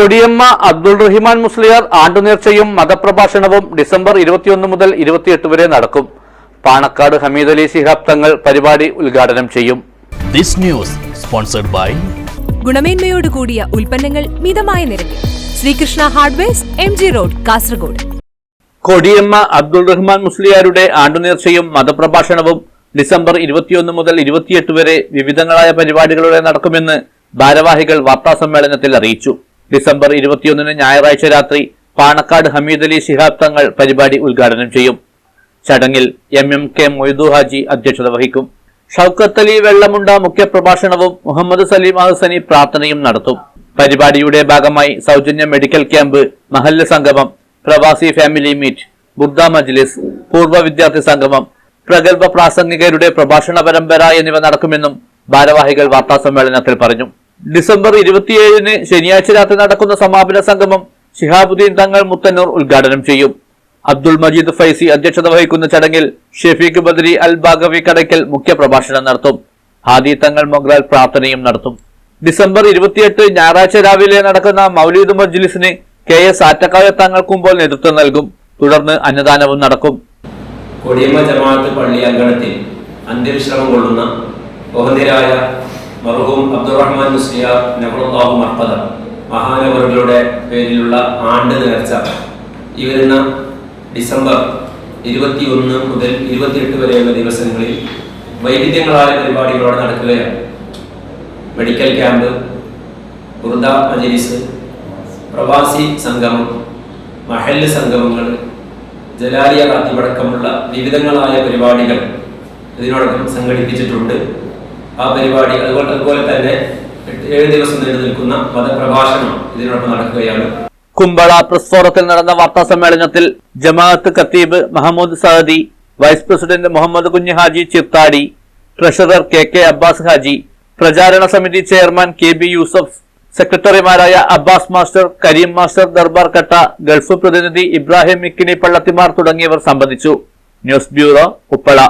കൊടിയമ്മ അബ്ദുൾ റഹിമാൻ മുസ്ലിയാർ ആണ്ടുനേർച്ചയും മതപ്രഭാഷണവും ഡിസംബർ ഇരുപത്തിയൊന്ന് മുതൽ ഇരുപത്തിയെട്ട് വരെ നടക്കും. പാണക്കാട് ഹമീദ് അലി ശിഹാബ് തങ്ങൾ പരിപാടി ഉദ്ഘാടനം ചെയ്യും. This news sponsored by ഗുണമേന്മയോട് കൂടിയ ഉൽപ്പന്നങ്ങൾ മിതമായ നിരക്കിൽ. Srikrishna hardwares M G road Kasaragod. Kodiyamma Abdul Rahman മുസ്ലിയാരുടെ ആണ്ടുനേർച്ചയും മതപ്രഭാഷണവും ഡിസംബർ ഇരുപത്തിയൊന്ന് മുതൽ ഇരുപത്തിയെട്ട് വരെ വിവിധങ്ങളായ പരിപാടികളോടെ നടക്കുമെന്ന് ഭാരവാഹികൾ വാർത്താസമ്മേളനത്തിൽ അറിയിച്ചു. ഡിസംബർ ഇരുപത്തിയൊന്നിന് ഞായറാഴ്ച രാത്രി പാണക്കാട് ഹമീദ് അലി ശിഹാബ് തങ്ങൾ പരിപാടി ഉദ്ഘാടനം ചെയ്യും. ചടങ്ങിൽ M M K Moidu Haji അധ്യക്ഷത വഹിക്കും. ഷൌക്കത്ത് അലി വെള്ളമുണ്ട മുഖ്യപ്രഭാഷണവും മുഹമ്മദ് സലീം അഹസനി പ്രാർത്ഥനയും നടത്തും. പരിപാടിയുടെ ഭാഗമായി സൗജന്യ മെഡിക്കൽ ക്യാമ്പ് മഹല്ല സംഗമം പ്രവാസി ഫാമിലി മീറ്റ് ബുദ്ധ മജ്ലിസ് പൂർവ വിദ്യാർത്ഥി സംഗമം പ്രഗത്ഭ പ്രാസംഗികരുടെ പ്രഭാഷണ പരമ്പര എന്നിവ നടക്കുമെന്നും ഭാരവാഹികൾ വാർത്താസമ്മേളനത്തിൽ പറഞ്ഞു. ഡിസംബർ ഇരുപത്തിയേഴിന് ശനിയാഴ്ച രാത്രി നടക്കുന്ന സമാപന സംഗമം ഷിഹാബുദ്ദീൻ തങ്ങൾ മുത്തന്നൂർ ഉദ്ഘാടനം ചെയ്യും. അബ്ദുൾ മജീദ് ഫൈസി അധ്യക്ഷത വഹിക്കുന്ന ചടങ്ങിൽ ഷെഫീഖ് ബദരി അൽ ബാഗവി കടയ്ക്കൽ മുഖ്യപ്രഭാഷണം നടത്തും. ഹാദി തങ്ങൾ മൊഗ്രാൽ പ്രാർത്ഥനയും നടത്തും. ഡിസംബർ ഇരുപത്തിയെട്ട് ഞായറാഴ്ച രാവിലെ നടക്കുന്ന മൗലീദ് മജ്ലിസിന് കെ എസ് ആറ്റക്കായ തങ്ങൾ കുമ്പോൾ നേതൃത്വം നൽകും. തുടർന്ന് അന്നദാനവും നടക്കും. കൊടിയമ്മ ജമാഅത്ത് പള്ളി അങ്കണത്തിൽ അന്ത്യവിശ്രമം കൊള്ളുന്ന ബഹുന്ദരായ മർഹൂം അബ്ദുറഹ്മാൻ മുസ്ലിയാർ നെഹ്റുല്ലാഹു മർപ്പദ മഹാനവറുകളുടെ പേരിലുള്ള ആണ്ട് നേർച്ച. ഈ വരുന്ന ഡിസംബർ ഇരുപത്തി ഒന്ന് മുതൽ ഇരുപത്തിയെട്ട് വരെയുള്ള ദിവസങ്ങളിൽ വൈവിധ്യങ്ങളായ പരിപാടികളോടെ നടക്കുകയാണ്. മെഡിക്കൽ ക്യാമ്പ് ബുർദ മജലിസ് പ്രവാസി സംഗമം മഹല്ല് സംഗമങ്ങൾ ജലാലിയ റാത്തിവടക്കമുള്ള വിവിധങ്ങളായ പരിപാടികൾ ഇതിനോടൊപ്പം സംഘടിപ്പിച്ചിട്ടുണ്ട്. ആ പരിപാടി അതുപോലെ അതുപോലെ തന്നെ ഏഴ് ദിവസം നീണ്ടു നിൽക്കുന്ന മതപ്രഭാഷണം ഇതിനോടൊപ്പം നടക്കുകയാണ്. കുമ്പള പ്രസ് ഫോറത്തിൽ നടന്ന വാർത്താ സമ്മേളനത്തിൽ ജമാഅത്ത് ഖത്തീബ് Mahmood Sahadi vice president Muhammad Kunju Haji Chithadi treasurer K K Abbas Haji പ്രചാരണ സമിതി ചെയർമാൻ കെ ബി യൂസഫ് സെക്രട്ടറിമാരായ Abbas master Karim master Darbar Katta Gulf പ്രതിനിധി ഇബ്രാഹിം മിക്കിനി പള്ളത്തിമാർ തുടങ്ങിയവർ സംബന്ധിച്ചു. News bureau Uppala